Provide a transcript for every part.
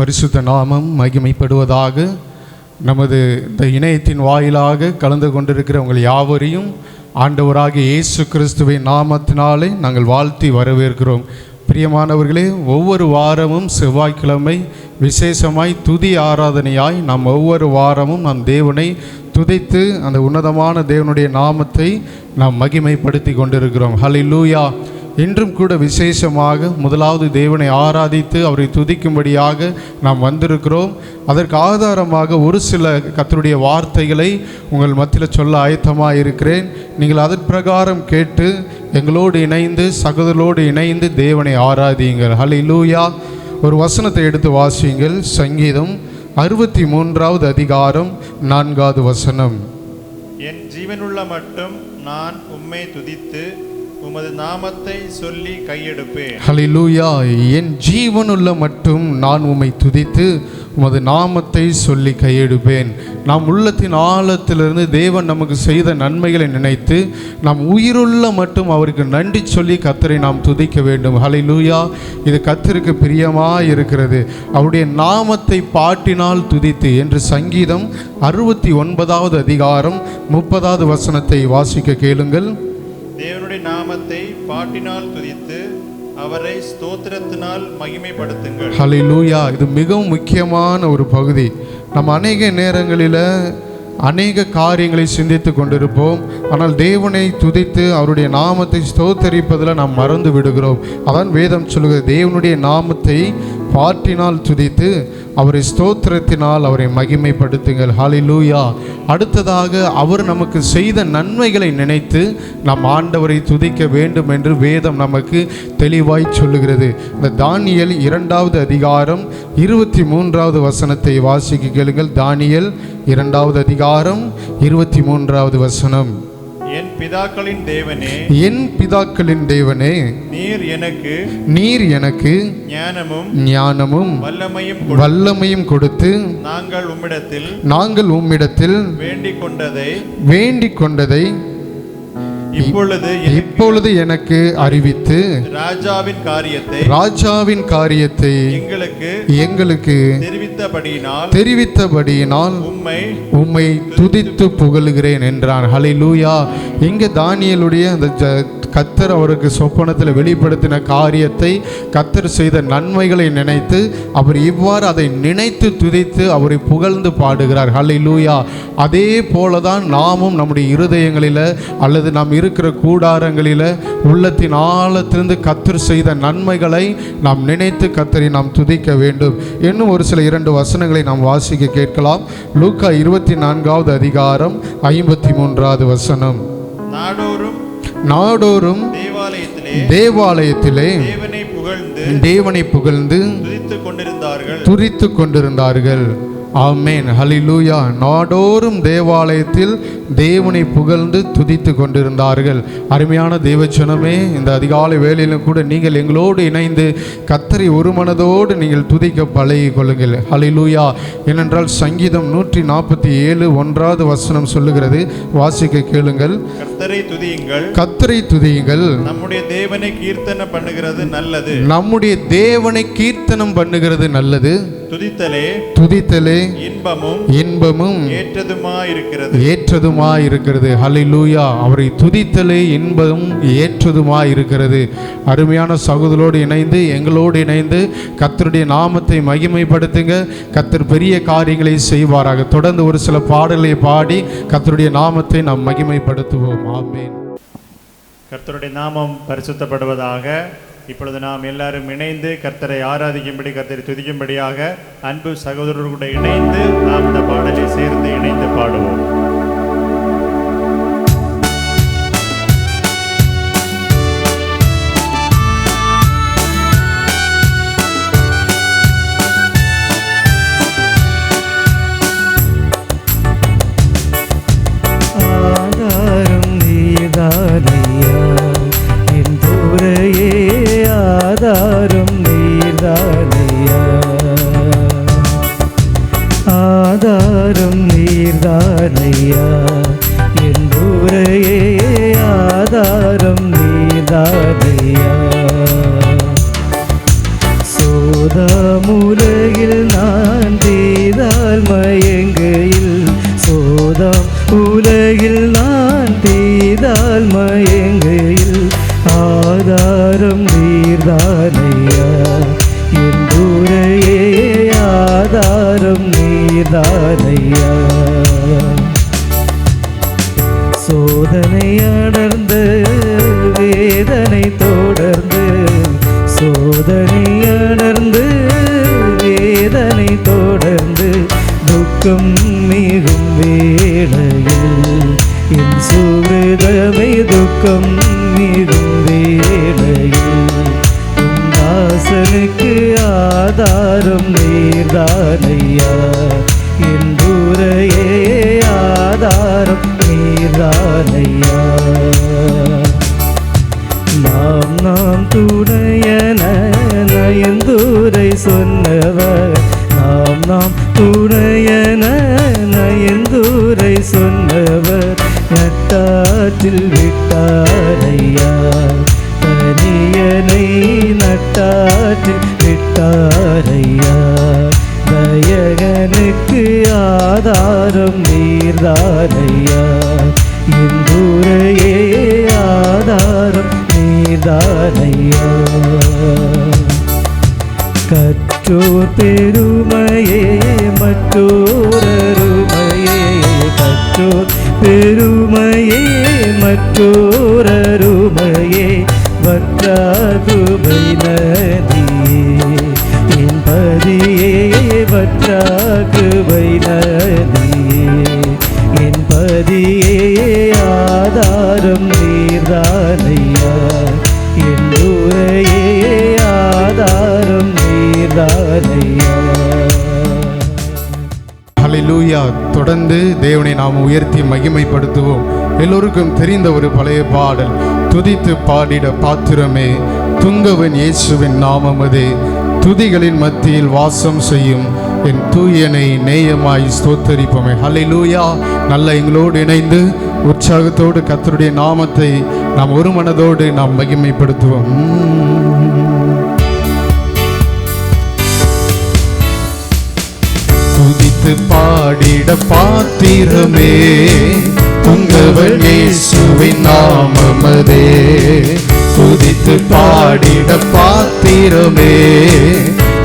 பரிசுத்த நாமம் மகிமைப்படுவதாக நமது இந்த இணையத்தின் வாயிலாக கலந்து கொண்டிருக்கிற உங்கள் யாவரையும் ஆண்டவராகிய இயேசு கிறிஸ்துவின் நாமத்தினாலே நாங்கள் வாழ்த்தி வரவேற்கிறோம். பிரியமானவர்களே ஒவ்வொரு வாரமும் செவ்வாய்க்கிழமை விசேஷமாய் துதி ஆராதனையாய் நாம் ஒவ்வொரு வாரமும் நம் தேவனை துதைத்து அந்த உன்னதமான தேவனுடைய நாமத்தை நாம் மகிமைப்படுத்தி கொண்டிருக்கிறோம். லூயா இன்றும் கூட விசேஷமாக முதலாவது தேவனை ஆராதித்து அவரை துதிக்கும்படியாக நாம் வந்திருக்கிறோம். அதற்கு ஆதாரமாக ஒரு சில கத்தருடைய வார்த்தைகளை உங்கள் மத்தியில் சொல்ல ஆயத்தமாக இருக்கிறேன். நீங்கள் அதன் பிரகாரம் கேட்டு எங்களோடு இணைந்து சகோதரோடு இணைந்து தேவனை ஆராதியுங்கள். ஹalleluya ஒரு வசனத்தை எடுத்து வாசியுங்கள். சங்கீதம் அறுபத்தி மூன்றாவது அதிகாரம் நான்காவது வசனம். என் ஜீவனுள்ள மட்டும் நான் உம்மை துதித்து உமது நாமத்தை சொல்லி கையெடுப்பேன். ஹலிலூயா என் ஜீவனுள்ள மட்டும் நான் உம்மை துதித்து உமது நாமத்தை சொல்லி கையெடுப்பேன். நாம் உள்ளத்தின் ஆழத்திலிருந்து தேவன் நமக்கு செய்த நன்மைகளை நினைத்து நாம் உயிருள்ள மட்டும் அவருக்கு நன்றி சொல்லி கத்தரை நாம் துதிக்க வேண்டும். ஹலிலூயா இது கத்தருக்கு பிரியமாக இருக்கிறது அவருடைய நாமத்தை பாட்டினால் துதித்து என்று சங்கீதம் அறுபத்தி ஒன்பதாவது அதிகாரம் முப்பதாவது வசனத்தை வாசிக்க கேளுங்கள். தேவனுடைய நாமத்தை பாட்டினால் துதித்து அவரை ஸ்தோத்திரத்தினால் மகிமைப்படுத்துங்கள். ஹalleluya. இது மிகவும் முக்கியமான ஒரு பகுதி. நம்ம அநேக நேரங்களில் அநேக காரியங்களை சிந்தித்து கொண்டிருப்போம். ஆனால் தேவனை துதித்து அவருடைய நாமத்தை ஸ்தோத்தரிப்பதில் நாம் மறந்து விடுகிறோம். அதான் வேதம் சொல்லுகிறது தேவனுடைய நாமத்தை பாட்டினால் துதித்து அவரை ஸ்தோத்திரத்தினால் அவரை மகிமைப்படுத்துங்கள். ஹாலிலூயா அடுத்ததாக அவர் நமக்கு செய்த நன்மைகளை நினைத்து நாம் ஆண்டவரை துதிக்க வேண்டும் என்று வேதம் நமக்கு தெளிவாய் சொல்லுகிறது. இந்த தானியல் இரண்டாவது அதிகாரம் இருபத்தி மூன்றாவது வசனத்தை வாசிக்க கேளுங்கள். தானியல் இரண்டாவது அதிகாரம் இருபத்தி மூன்றாவது வசனம். என் பிதாக்களின் தேவனே என் பிதாக்களின் தேவனே நீர் எனக்கு நீர் எனக்கு ஞானமும் ஞானமும் வல்லமையும். வல்லமையும் கொடுத்து நாங்கள் உம்மிடத்தில் நாங்கள் உம்மிடத்தில் வேண்டிக் கொண்டதை வேண்டிக் கொண்டதை இப்பொழுது இப்பொழுது எனக்கு அறிவித்து ராஜாவின் காரியத்தை ராஜாவின் காரியத்தை எங்களுக்கு எங்களுக்கு தெரிவித்தபடியினால் தெரிவித்தபடியினால் உம்மை உம்மை துதித்து புகழுகிறேன் என்றான். ஹalleluya இங்கே தானியலுடைய அந்த கத்தர் அவருக்கு சொப்பனத்தில் வெளிப்படுத்தின காரியத்தை கத்தர் செய்த நன்மைகளை நினைத்து அவர் இவ்வாறு அதை நினைத்து துதித்து அவரை புகழ்ந்து பாடுகிறார். ஹalleluya அதே போல தான் நாமும் நம்முடைய இருதயங்களில் அல்லது நாம் இருக்கிற கூடாரங்களில் உள்ளத்தின் ஆழத்திலிருந்து கத்தர் செய்த நன்மைகளை நாம் நினைத்து கத்தரை நாம் துதிக்க வேண்டும். இன்னும் ஒரு சில இரண்டு வசனங்களை நாம் வாசிக்க கேட்கலாம். லூக்கா இருபத்தி நான்காவது அதிகாரம் ஐம்பத்தி மூன்றாவது வசனம். நாடோறும் நாடோறும் தேவாலயத்திலே தேவாலயத்திலே தேவனை புகழ்ந்து துதித்து கொண்டிருந்தார்கள். ஆமேன். ஹலிலூயா நாடோறும் தேவாலயத்தில் தேவனை புகழ்ந்து துதித்து கொண்டிருந்தார்கள். அருமையான தேவச்சனமே இந்த அதிகாலை வேளையிலும் கூட நீங்கள் எங்களோடு இணைந்து கத்தரை ஒரு மனதோடு நீங்கள் துதிக்க பழகி கொள்ளுங்கள் ஹலிலூயா ஏனென்றால் சங்கீதம் நூற்றி நாற்பத்தி ஏழு ஒன்றாவது வசனம் சொல்லுகிறது. வாசிக்க கேளுங்கள். கர்த்தரை துதியுங்கள். கத்தரை துதியுங்கள். நம்முடைய தேவனை கீர்த்தனை பண்ணுகிறது நல்லது. நம்முடைய தேவனை கீர்த்தனம் பண்ணுகிறது நல்லது. துதித்தலே துதித்தலே இன்பமும் இன்பமும் ஏற்றதுமா இருக்கிறது ஏற்றதுமாய் இருக்கிறது ஹalleluya. அவரை துதித்தலே இன்பம் ஏற்றதுமாய் இருக்கிறது அருமையான சகோதரோடு இணைந்து எங்களோடு இணைந்து கர்த்தருடைய நாமத்தை மகிமைப்படுத்துங்க. கர்த்தர் பெரிய காரியங்களை செய்வாராக. தொடர்ந்து ஒரு சில பாடல்களை பாடி கர்த்தருடைய நாமத்தை நாம் மகிமைப்படுத்துவோம். ஆமென். கர்த்தருடைய நாமம் பரிசுத்தப்படுவதாக இப்பொழுது நாம் எல்லாரும் இணைந்து கர்த்தரை ஆராதிக்கும்படி கர்த்தரை துதிக்கும்படியாக அன்பு சகோதரர்களுடன் இணைந்து நாம் இந்த பாடலை சேர்ந்து இணைந்து பாடுவோம். നെഞ്ചത്തിൽ என் ஆதாரம் நீர்தானையா? என் ஆதாரம் நீர்தானையா? ஹலிலூயா தொடர்ந்து தேவனை நாம் உயர்த்தி மகிமைப்படுத்துவோம். எல்லோருக்கும் தெரிந்த ஒரு பழைய பாடல். துதித்து பாடிட பாத்திரமே துங்கவன் இயேசுவின் நாமமதே துதிகளின் மத்தியில் வாசம் செய்யும் என் தூயனை நேயமாய் ஸ்தோத்தரிப்போமே. லூயா நல்ல எங்களோடு இணைந்து உற்சாகத்தோடு கத்தருடைய நாமத்தை நாம் ஒரு மனதோடு நாம் மகிமைப்படுத்துவோம். துதித்து பாடிட பாத்திரமே உங்கவள் இயேசுவின் நாமமதே. துதித்து பாடிட பாத்திரமே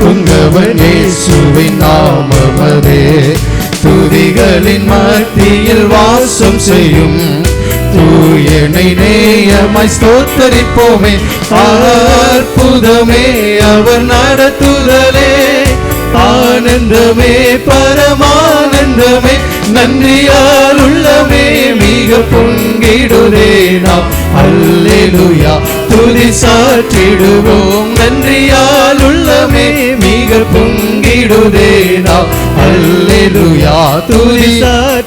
உங்கவள் இயேசுவின் நாமமதே. துதிகளின் மத்தியில் வாசம் செய்யும் தூயனை நேயமாய் ஸ்தோத்தரிப்போமே. அற்புதமே அவர் நடத்துதலே. ஆனந்தமே பரமானந்தமே. நன்றியால் உள்ளமே மிக பொங்கிடுதே நாம். அல்லேலுயா. துதி சாற்றிடுவோம். நன்றியால் உள்ளமே மிக பொங்கிடுதேனா. அல்லேலுயா. துதி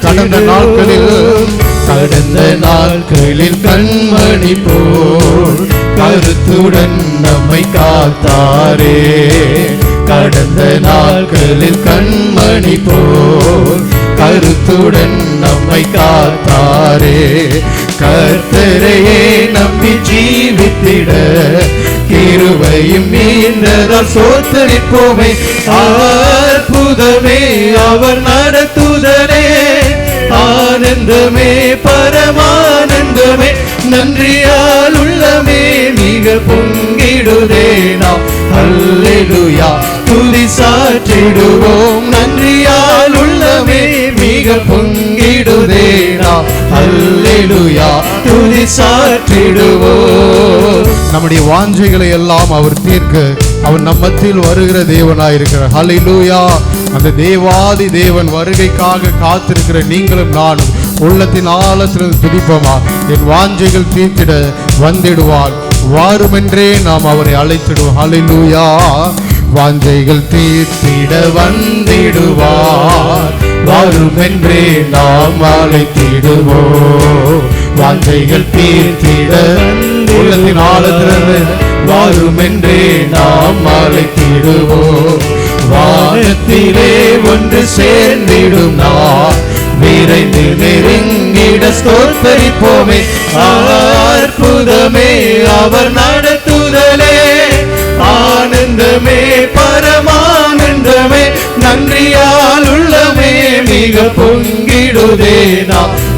கடந்த நாட்களில் கடந்த நாட்களில் கண்மணி போல் கருத்துடன் நம்மை காத்தாரே. கடந்த நாட்களில் கண்மணி போல் கருத்துடன் நம்மை காத்தாரே. கர்த்தரையே நம்பி ஜீவித்திட. கிருவையும் மீண்டதால் சோத்தரிப்போமே. அற்புதமே அவர் நடத்துதரே ஆனந்தமே பரமானந்தமே. நன்றியால் உள்ளமே மிக பொங்கிடுதே நாம். அல்லேலுயா துதி சாற்றிடுவோம். நன்றியால் உள்ளமே மிக பொங்கிடுதே நாம். அல்லேலுயா துதி சாற்றிடுவோம். நம்முடைய வாஞ்சைகளை எல்லாம் அவர் தீர்க்க அவன் நம்மத்தில் வருகிற தேவனாய் இருக்கிறார். ஹலிலூயா அந்த தேவாதி தேவன் வருகைக்காக காத்திருக்கிற நீங்களும் நானும் உள்ளத்தின் ஆழத்திலிருந்து துதிப்போமா? என் வாஞ்சைகள் தீர்த்திட வந்திடுவார். வாருமென்றே நாம் அவரை அழைத்திடுவோம். ஹலிலூயா வாஞ்சைகள் தீர்த்திட வந்திடுவார். வாருமென்றே நாம் அழைத்திடுவோம். வாஞ்சைகள் தீர்த்திட உள்ளத்தின் ஆழத்திலிருந்து வரும் என்றே நாம் அழைத்திடுவோம் வானத்திலே ஒன்று சேர்ந்திடும் நான் விரைந்து நெருங்கிட ஸ்தோத்தரிப்போமே. அற்புதமே அவர் நடத்துதலே. ஆனந்தமே பரமானந்தமே நன்றியால் உள்ளமே மிக பொங்கிடுதே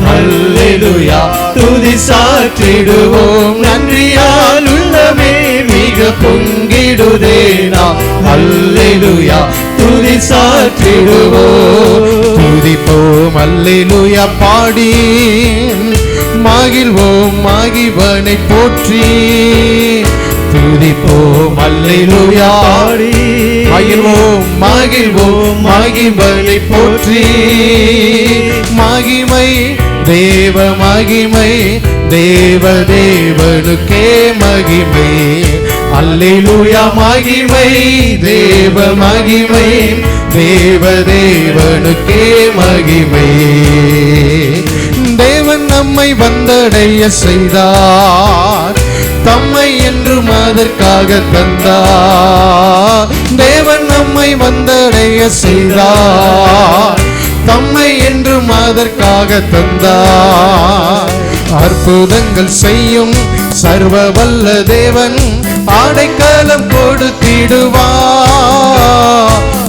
அல்லேலூயா. துதி சாற்றிடுவோம். நன்றியால் உள்ளமே மிக பொங்கிடுதே நாம். அல்லேலூயா. துதி சாற்றிடுவோம். துதிப்போம். அல்லேலூயா. பாடி மகிழ்வோம் மகிழ்வனை போற்றி துதிப்போம். அல்லேலூயா. பாடி. மகிழ்வோம் மகிழ்வோம் மகிழ்வனை போற்றி. மகிமை தேவ மகிமை தேவ தேவனுக்கே மகிமை. அல்லேலூயா மகிமை தேவ மகிமை தேவ தேவனுக்கே மகிமை. தேவன் நம்மை வந்தடைய செய்தார். தம்மை என்றும் அதற்காக தந்தார். தேவன் நம்மை வந்தடைய செய்தார். தம்மை என்றும் அதற்காக தந்தார். அற்புதங்கள் செய்யும் சர்வ வல்ல தேவன் ஆடைக்காலம் கொடுத்திடுவார்.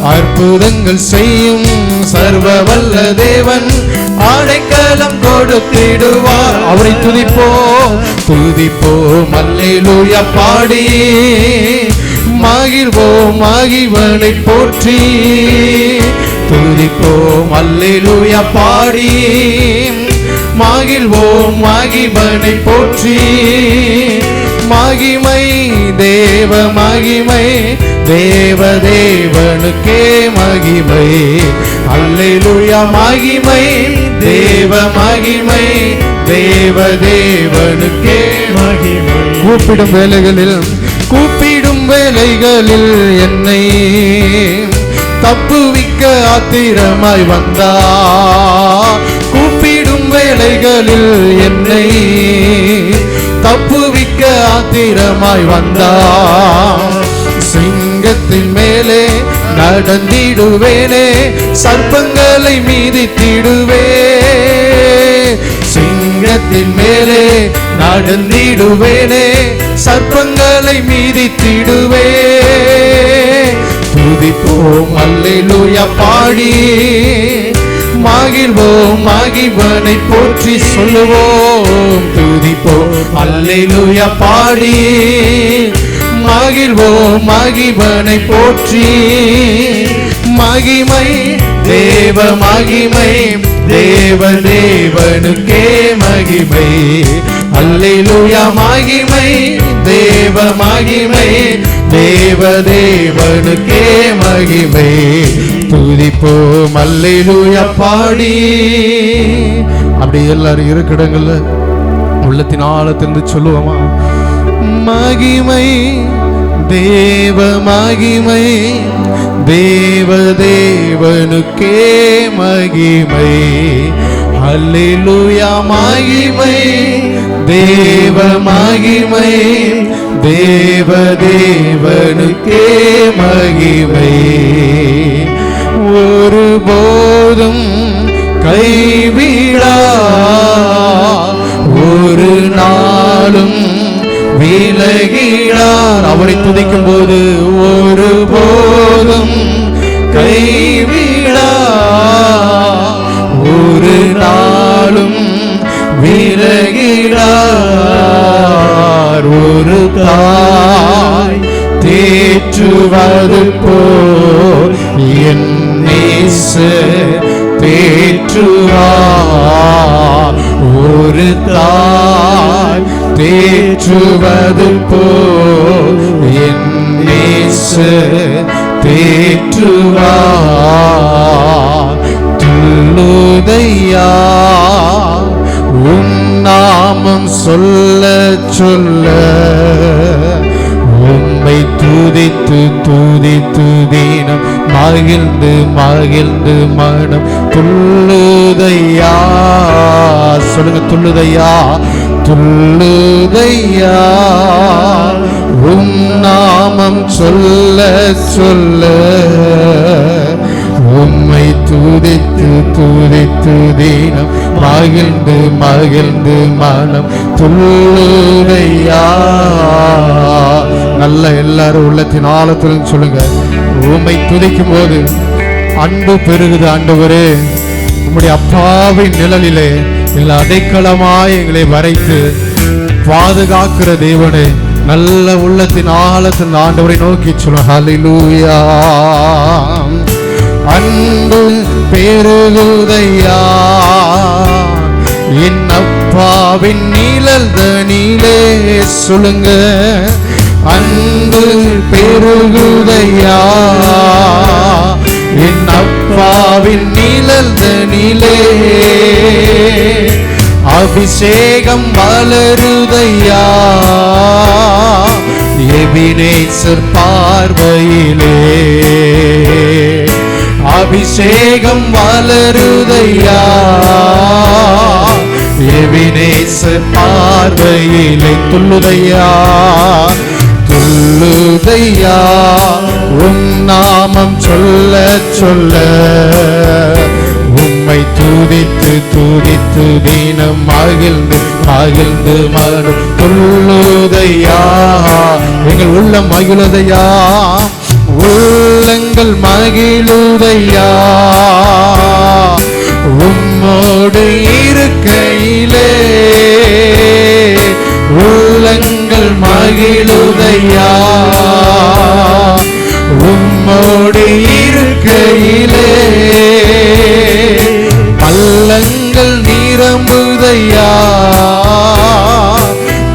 அற்புதங்கள் செய்யும் சர்வ வல்ல தேவன் ஆடைக்காலம் கொடுத்திடுவார். அவரை துதிப்போ துதிப்போம் அல்லேலூயா பாடி. மகிழ்வோம் மகிழ்வனை போற்றி. துதிப்போம் அல்லேலூயா பாடி. மகிழ்வோம் மகிழ்வனை போற்றி. மகிமை தேவ மகிமை தேவதேவனுக்கே மகிமை. அல்லேலூயா மகிமை. தேவ மகிமை. தேவதேவனுக்கே மகிமை. கூப்பிடும் வேலைகளில் கூப்பிடும் வேலைகளில் என்னை தப்புவிக்க ஆத்திரமாய் வந்தா. கூப்பிடும் வேலைகளில் என்னை தப்புவிக்க ஆத்திரமாய் வந்தா. சிங்கத்தின் மேலே நடந்திடுவேனே சர்ப்பங்களை மீதித்திடுவே. சிங்கத்தின் மேலே நடந்திடுவேனே சர்ப்பங்களை மீதித்திடுவே. துதிப்போம் அல்லேலூயா பாடி. மகிழ்வோம் மகிழ்வனை போற்றி சொல்லுவோம். துதிப்போம் அல்லேலூயா பாடி. மகிழ்வோம் மகிழ்வனை போற்றி. மகிமை தேவ மகிமை தேவ தேவனுக்கே மகிமை. அல்லேலூயா மகிமை தேவ மகிமை தேவ தேவனுக்கே மகிமை. துதிப்போம் அல்லேலூயா பாடி. அப்படி எல்லாரும் இருக்கிடங்கள்ல உள்ளத்தின் ஆழத்திலிருந்து சொல்லுவோமா? மகிமை தேவ மகிமை தேவ தேவனுக்கே மகிமை. அல்லேலூயா மகிமை தேவ மகிமை தேவ தேவனுக்கே மகிமை. ஒருபோதும் கைவிழா ஒரு நாள் விலகினார் அவரை துதிக்கும் போது ஒரு போதும் கைவிடா ஒரு நாளும் விலகினார் ஒரு தாய் தேற்றுவது போல் என் நேசர் தேற்றுவார். ஒரு தாய் தேற்றுவது போல் என் நேசர் தேற்றுவார். உன் நாமம் சொல்ல சொல்ல உம்மை துதித்து துதித்து தீனம். மகிழ்ந்து மகிழ்ந்து மனம். துள்ளுதையா சொல்லுங்க துள்ளுதையா. துள்ளுதையா உம் நாமம் சொல்ல சொல்ல. உம்மை துதித்து துதித்து தீனம். மகிழ்ந்து மகிழ்ந்து மனம். துள்ளுதையா நல்ல எல்லாரும் உள்ளத்தின் ஆழத்துடன் சொல்லுங்க. உம்மை துதிக்கும் போது அன்பு பெருகுது ஆண்டவரே. உம்முடைய அப்பாவின் நிழலிலே எங்களை அடைக்கலமாய் எங்களை வரைத்து பாதுகாக்கிற தேவனே. நல்ல உள்ளத்தின் ஆழத்தின் ஆண்டவரை நோக்கி சொல்லும் ஹலிலூயா அன்பு பெருகுதையா? என் அப்பாவின் நிழல் தனிலே சொல்லுங்க. அன்பு பெருகுதையா என் அப்பாவின் நிழந்த நிலே. அபிஷேகம் வளருதையா எபினேசர் பார்வையிலே. அபிஷேகம் வளருதையா எபினேசர் பார்வையிலே. துள்ளுதையா? சொல்லுதையா? உன் நாமம் சொல்ல சொல்ல. உம்மை துதித்து துதித்து தினம் மகிழ்ந்து மகிழ்ந்து மனம் சொல்லுதையா? எங்கள் உள்ளம் மகிழுதையா? உள்ளங்கள் மகிழுதையா? உம்மோடு இருக்கையிலே உள்ளங்கள் மகிழுதையா? உம்மோடு இருக்கையிலே. பள்ளங்கள் நிரம்புதையா?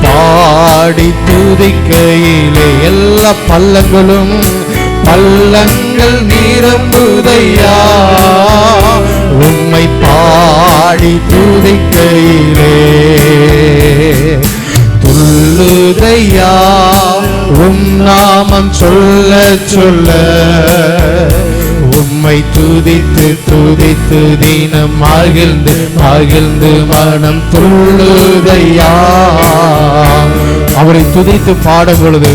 பாடி துதிக்கையிலே எல்லா பள்ளங்களும் பள்ளங்கள் நிரம்புதையா? உம்மை பாடி துதிக்கையிலே. சொல்லுதையா? உம் நாமம் சொல்ல சொல்ல உம்மை துதித்து துதித்து தினம் மகிழ்ந்து மகிழ்ந்து மனம் துள்ளுதையா? அவரை துதித்து பாடும் பொழுது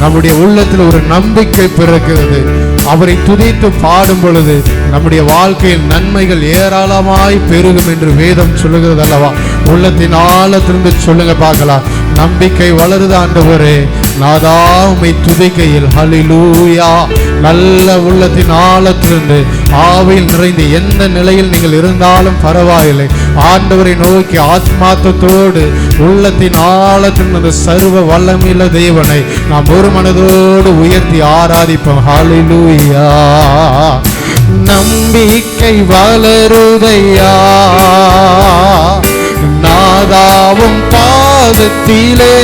நம்முடைய உள்ளத்தில் ஒரு நம்பிக்கை பிறக்கிறது. அவரை துதித்து பாடும் பொழுது நம்முடைய வாழ்க்கையில் நன்மைகள் ஏராளமாய் பெருகும் என்று வேதம் சொல்லுகிறது அல்லவா? உள்ளத்தின் ஆழத்திலிருந்து சொல்லுங்க பார்க்கலாம். நம்பிக்கை வளருது ஆண்டவரே. நாதா உம்மை துதிக்கையில். ஹலிலூயா நல்ல உள்ளத்தின் ஆழத்திலிருந்து ஆவையில் நிறைந்து எந்த நிலையில் நீங்கள் இருந்தாலும் பரவாயில்லை. ஆண்டவரை நோக்கி ஆத்மாத்தத்தோடு உள்ளத்தின் ஆழத்தின் அந்த சர்வ வல்லமில்ல தேவனை நாம் ஒரு மனதோடு உயர்த்தி ஆராதிப்போம். ஹலிலூயா நம்பிக்கை வளருதையா? நாதாவும் பாதத்திலே.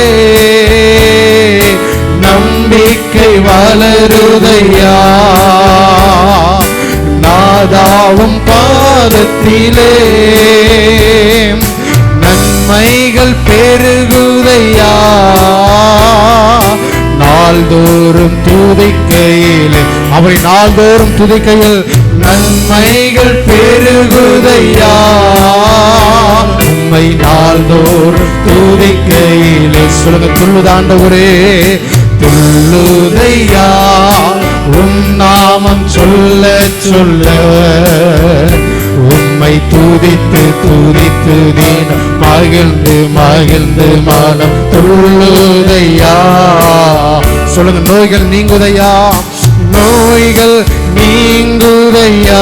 நம்பிக்கை வளருதையா? நாதாவும் பாதத்திலே. நன்மைகள் பெருகுதையா? நாள்தோறும் துதிக்கையில். அவரை நாள்தோறும் துதிக்கையில் நன்மைகள் பெருகுதையா. உம்மை நாள்தோறும் துதிக்கையில். சொல்லுங்க துள்ளுதாண்டவரே துள்ளுதையா. உம் நாமம் சொல்ல சொல்ல. உம்மை துதித்து துதித்து தினம் மகிழ்ந்து மகிழ்ந்து மனம். துள்ளுதையா. சொல்லுங்க நோய்கள் நீங்குதையா? நோய்கள் நீங்குதையா?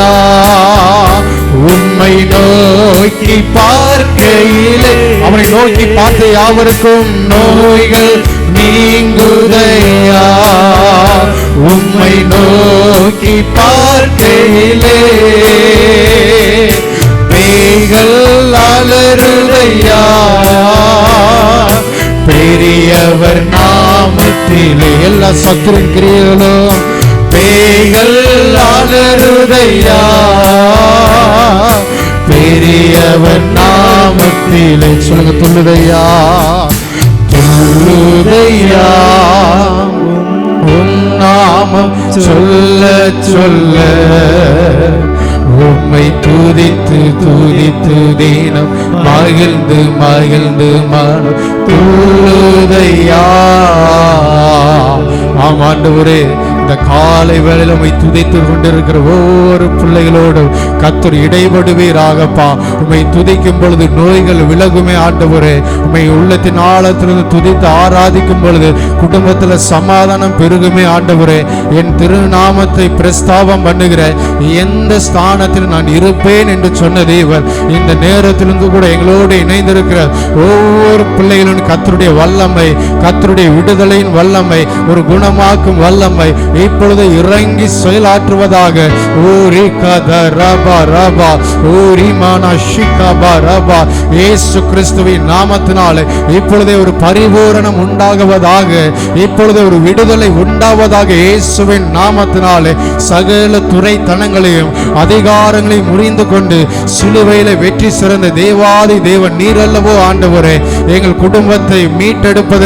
உம்மை நோக்கி பார்க்கையிலே அவனை நோக்கி பார்த்த யாவருக்கும் நோய்கள் நீங்குதையா? உம்மை நோக்கி பார்க்கையிலே பேய்கள் அலருதையா நாமத்திலே எல்லா சத்துருவின் கிரியைகளும் பேய்கள் அலறுதையா பெரியவர் நாமத்திலே சொல்லுங்க துள்ளுதையா துள்ளுதையா உம் நாமம் சொல்ல சொல்ல உம்மை துதித்து துதித்து தீனம் மகிழ்ந்து மகிழ்ந்து மனம் துள்ளுதையா ஆண்டவரே. இந்த காலை வேளையில் உம்மை துதித்து கொண்டிருக்கிற ஒவ்வொரு பிள்ளைகளோடும் கத்தர் இடைபடுவீராகப்பா. உம்மை துதிக்கும் பொழுது நோய்கள் விலகுமே ஆண்டவரே. உம்மை உள்ளத்தின் ஆழத்திலிருந்து துதித்து ஆராதிக்கும் பொழுது குடும்பத்தில் சமாதானம் பெருகுமே ஆண்டவரே. என் திருநாமத்தை பிரஸ்தாபம் பண்ணுகிற எந்த ஸ்தானத்தில் நான் இருப்பேன் என்று சொன்ன தேவன் இந்த நேரத்திலிருந்து கூட எங்களோடு இணைந்திருக்கிற ஒவ்வொரு பிள்ளைகளும் கத்தருடைய வல்லமை கத்தருடைய விடுதலையின் வல்லமை ஒரு குணமாக்கும் வல்லமை இப்பொழுது இறங்கி செயலாற்றுவதாக ஊரி கத ரபா ரபா ஓரி மானா ஷிகபா ரபா. ஏசு கிறிஸ்துவின் நாமத்தினால இப்பொழுதே ஒரு பரிபூரணம் உண்டாகுவதாக இப்பொழுது ஒரு விடுதலை உண்டாவதாக இயேசுவின் நாமத்தினாலே சகல துறை தனங்களையும் அதிகாரங்களையும் முறிந்து கொண்டு சிலுவையில வெற்றி சிறந்த தேவாதி தேவன் நீர் அல்லவோ ஆண்டவரே எங்கள் குடும்பத்தை மீட்டெடுப்பதற்கு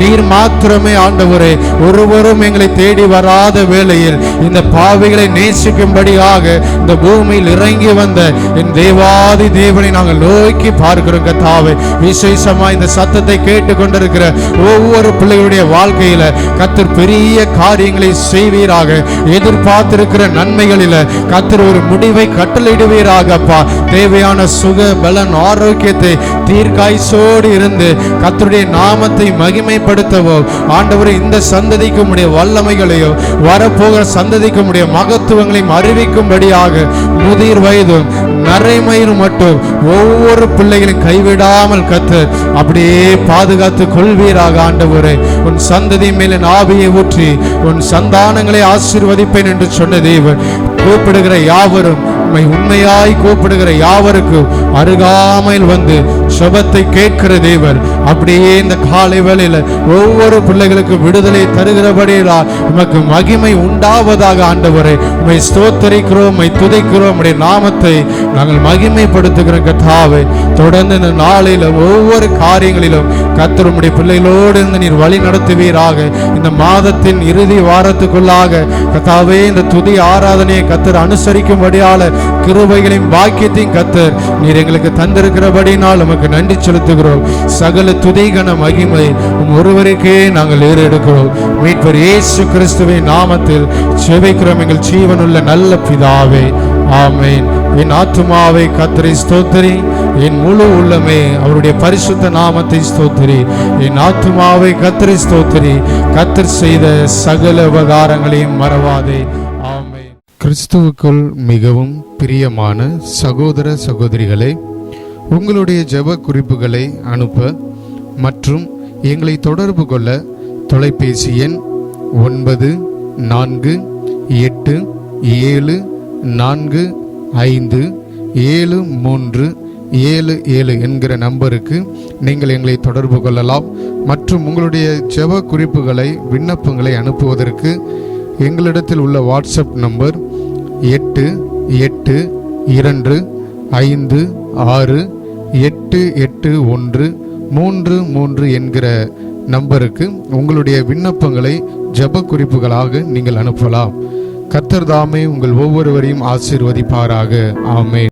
நீர் மாத்திரமே ஆண்டவரே ஒருவரும் எங்களை தேடி வர வராத வேளையில் இந்த பாவிகளை நேசிக்கும்படியாக இந்த பூமியில் இறங்கி வந்த என் தேவாதி தேவனை நாங்கள் நோக்கி பார்க்கிறோம் கத்தாவே விசேஷமா இந்த சத்தத்தை கேட்டு கொண்டிருக்கிற ஒவ்வொரு பிள்ளைகளுடைய வாழ்க்கையில கத்தர் பெரிய காரியங்களை செய்வீராக. எதிர்பார்த்திருக்கிற நன்மைகளில கத்தர் ஒரு முடிவை கட்டளையிடுவீராகப்பா தேவையான சுக பலன் ஆரோக்கியத்தை தீர்க்காய்ச்சோடு இருந்து கத்தருடைய நாமத்தை மகிமைப்படுத்தவோ ஆண்டவர் இந்த சந்ததிக்கு உடைய வல்லமைகளையும் வரப்போகிற சந்ததிக்கு உடைய மகத்துவங்களையும் அறிவிக்கும்படியாக முதிர் வயதும் நரைமயிறு மட்டும் ஒவ்வொரு பிள்ளைகளையும் கைவிடாமல் கத்து அப்படியே பாதுகாத்து கொள்வீராக ஆண்டவரே. உன் சந்ததி மேலே ஆவியை ஊற்றி உன் சந்தானங்களை ஆசீர்வதிப்பேன் என்று சொன்ன தேவன் கூப்பிடுகிற யாவரும் உண்மை உண்மையாய் கூப்பிடுகிற யாவருக்கும் அருகாமையில் வந்து சபத்தை கேட்கிற தேவர். அப்படியே இந்த காலை வேளையில ஒவ்வொரு பிள்ளைகளுக்கு விடுதலை தருகிறபடியா உமக்கு மகிமை உண்டாவதாக ஆண்டவரை உம்மை ஸ்தோத்தரிக்கிறோம் உம்மை துதைக்கிறோம் உடைய நாமத்தை நாங்கள் மகிமைப்படுத்துகிறோம் கத்தாவை தொடர்ந்து இந்த நாளில ஒவ்வொரு காரியங்களிலும் கத்தர் உடைய பிள்ளைகளோடு இருந்து நீர் வழி நடத்துவீராக. இந்த மாதத்தின் இறுதி வாரத்துக்குள்ளாக கத்தாவே இந்த துதி ஆராதனையை கத்தர் அனுசரிக்கும்படியால கிருபைகளையும் பாக்கியத்தையும் கத்தர் நீர் எங்களுக்கு தந்திருக்கிறபடினால் உமக்கு நன்றி செலுத்துகிறோம். சகல துதைகன மகிமை உம் ஒருவருக்கே நாங்கள் ஏறெடுக்கிறோம். மீட்பர் இயேசு கிறிஸ்துவின் நாமத்தில் செவைக்கிறோம் எங்கள் ஜீவனுள்ள நல்ல பிதாவே ஆமேன். என் ஆத்மாவை கத்தரை ஸ்தோத்திரி. என் முழு உள்ளமே அவருடைய பரிசுத்த நாமத்தை ஸ்தோத்திரி. என் ஆத்துமாவை கத்தரை ஸ்தோத்திரி. கத்தர் செய்த சகல உபகாரங்களையும் மறவாதே. கிறிஸ்துவுக்குள் மிகவும் பிரியமான சகோதர சகோதரிகளை உங்களுடைய ஜெப குறிப்புகளை அனுப்ப மற்றும் எங்களை தொடர்பு கொள்ள தொலைபேசி எண் ஒன்பது நான்கு எட்டு ஏழு நான்கு ஐந்து ஏழு மூன்று ஏழு ஏழு என்கிற நம்பருக்கு நீங்கள் எங்களை தொடர்பு கொள்ளலாம் மற்றும் உங்களுடைய ஜெப குறிப்புகளை விண்ணப்பங்களை அனுப்புவதற்கு எங்களிடத்தில் உள்ள வாட்ஸ்அப் நம்பர் எட்டு எட்டு இரண்டு ஐந்து ஆறு எட்டு எட்டு ஒன்று மூன்று மூன்று என்கிற நம்பருக்கு உங்களுடைய விண்ணப்பங்களை ஜெப குறிப்புகளாக நீங்கள் அனுப்பலாம். கர்த்தர் தாமே உங்கள் ஒவ்வொருவரையும் ஆசீர்வதிப்பாராக. ஆமே